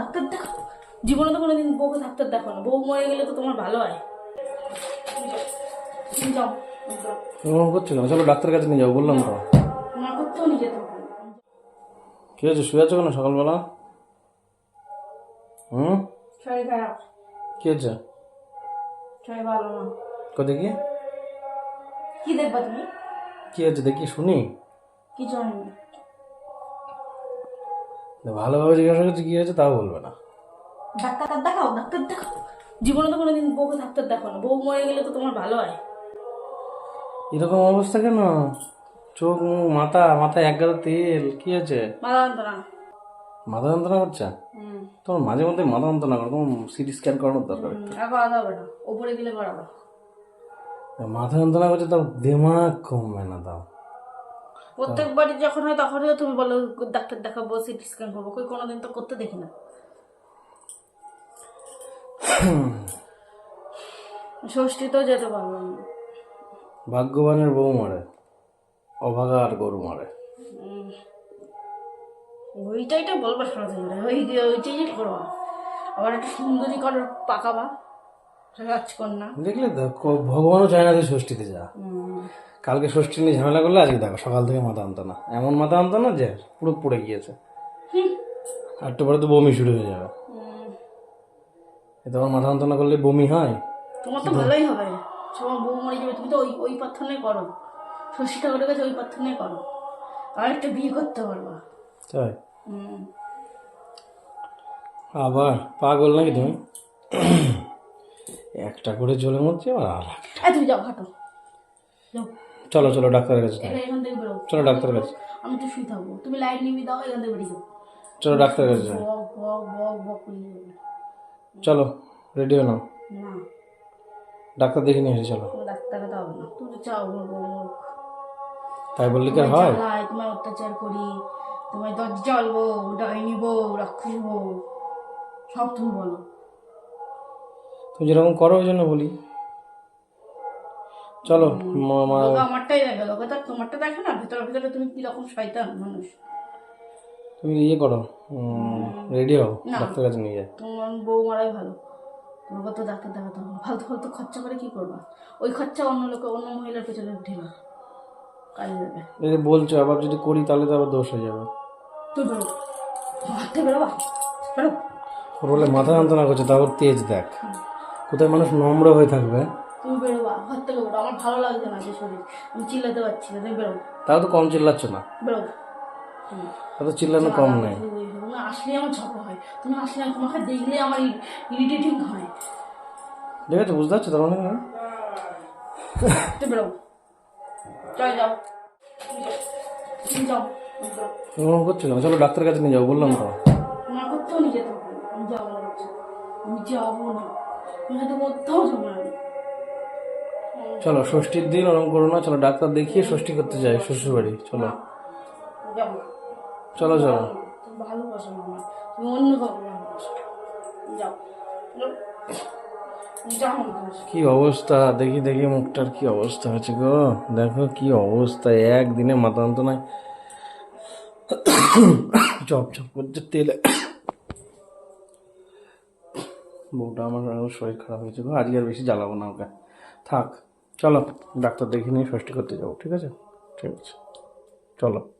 Doctor দেখো জীবনে তো কোনোদিন বউকে ডাক্তার দেখো না। বউ মরে গেলে তো তোমার ভালো হয়। তুমি যাও। এরকম করছ কেন? চলো ডাক্তার কাছে নিয়ে যাব বললাম তো। তোমার করতেও নিয়ে যেতে হবে। কি হয়েছে? শুয়ে আছো কেন সকালবেলা? হুম? শরীর খারাপ। কি হয়েছে? শরীর ভালো না। কো দেখি? কি দেখবা তুমি? কি হয়েছে দেখি শুনি। কিছু হয়নি। ভালোভাবে জিজ্ঞাসা করছি কি হয়েছে তাও বলবে না। ডাক্তার দেখাও ডাক্তার দেখাও। জীবনে তো কোনোদিন বউকে ডাক্তার দেখো না। বউ মরে গেলে তো তোমার ভালো হয়। এরকম অবস্থা কেন? চোখ মুখ মাথা মাথায় এক গাদা তেল কি হয়েছে? মাথা যন্ত্রণা মাথা যন্ত্রণা করছে তোমার মাঝে মধ্যে মাথা যন্ত্রণা করো তোমার সিটি স্ক্যান করানোর দরকার করা না। ওপরে গেলে করাবো। মাথা যন্ত্রণা করছে তাও দিমাগ কমবে না তাও। প্রত্যেকবারই যখন হয় তখনই তো তুমি বলো ডাক্তার দেখাবো সিটি স্ক্যান করব কই কোনোদিন তো করতে দেখি না। ষষ্ঠীতেও যেতে পারলাম না। ভাগ্যবানের বউ মারে অভাগা আর গরু মারে। ওইটাই তো বলব সারাদিন ধরে ওই ওইটাই করো আবার একটা সুন্দরী করো পাকাবা রাজকন্যা। দেখলে তো ভগবানও চায় না যে ষষ্ঠীতে যা। কালকে ষষ্ঠী নিয়ে ঝামেলা করলে আজকে দেখো সকাল থেকে মাথা আনতো না। এমন মাথা আনতো না যে পুরো পড়ে গিয়েছে। একটু পরে তো বমি শুরু হয়ে যাবে। তোমার মাথা আনতো না করলে বমি হয়? তোমার তো ভালোই হবে। তোমার বউ মরে যাবে তুমি তো ওই ওই প্রার্থনাই করো। ষষ্ঠী ঠাকুরের কাছে ওই প্রার্থনাই করো। আর একটা বিয়ে করতে পারবা। তাই। আবার পাগল নাকি তুমি? একটা করে চলে মরছে আর তুমি যাও হাঁটো। যাও। চলো চলো ডাক্তারের কাছে এখান থেকে বেরো। চলো ডাক্তারের কাছে। আমি তো শুয়ে থাকব। তুমি লাইট নিবি দাও এখান থেকে বেরিয়ে যাও। চলো ডাক্তারের কাছে যাই। বক বক বক বক করে চলো রেডি হো নাও। না। ডাক্তার দেখে নিয়ে এসে চলো। ডাক্তারে না। তুমি চাও বউ। তাই বললে কি হয়? তোমায় অত্যাচার করি। তোমায় দজ্জাল বউ ডাইনি বউ রাক্ষস বউ সব তুমি বলো। তুমি যেরকম করো ওই জন্য বলি। চলো আমারটাই দেখে লোকে তো তোমারটা দেখে না? ভেতরে ভেতরে তুমি কি রকম শয়তান মানুষ? তুমি ইয়ে করো। রেডি হও। ডাক্তার কাছে নিয়ে যায় তোমার বউ মারাই ভালো। তোমাকে তো ডাক্তার দেখাতে হবে। ফালতু ফালতু খরচা করে কি করবা? ওই খরচা অন্য লোকে অন্য মহিলার পেছনে ঢেলো কাজে দেবে এই বলছো আবার যদি করি তাহলে তো আবার দোষ হয়ে যাবে। তুই বেরো। হাঁটতে বেরোবা? বেরো। ওর বলে মাথা যন্ত্রণা করছে তারপর তেজ দেখ। কোথায় মানুষ নম্র হয়ে থাকবে তুমি বেরোবা ঘর থেকে বেরো আমার ভালো লাগছে না যে শরীর আমি চিল্লাতে পারছি না তুমি বেরো তাও তো কম চিল্লাচ্ছ না। বেরো তা তো চিল্লানো কম নেই। তুমি আসলে আমার ঝগড়া হয় তুমি আসলে তোমাকে দেখলে আমার ইরিটেটিং হয়। ঠিক আছে বুঝতে পারছ তার মানে? না? তুই বেরো চল যাও। তুমি যাও। তুমি যাও। এরকম করছ কেন? চলো ডাক্তার কাছে নিয়ে যাব বললাম তো তোমার করতেও নিয়ে যেতে না। আমি যাব না। আমি যাব না। তুমি হয়তো কোথাও যাব না। আমি। চলো ষষ্ঠীর দিন ওরকম করো না চলো ডাক্তার দেখিয়ে ষষ্ঠী করতে যাই শ্বশুর বাড়ি চলো চলো চলো। তুমি ভালোবাসো আমার তুমি অন্য কাউকে ভালোবাসো। যাও যাও। যাও না তোমার সাথে। কি অবস্থা? দেখি দেখি মুখটার কি অবস্থা হয়েছে গো। দেখো কি অবস্থা একদিনে মাথা অন্ত নাই। চপ চপ করছে তেলে। বউটা আমার শরীর খারাপ হয়েছে গো আজকে আর বেশি জ্বালাবো না ওকে। থাক। চলো ডাক্তার দেখে নিয়ে ষষ্ঠী করতে যাব ঠিক আছে? ঠিক আছে। চলো।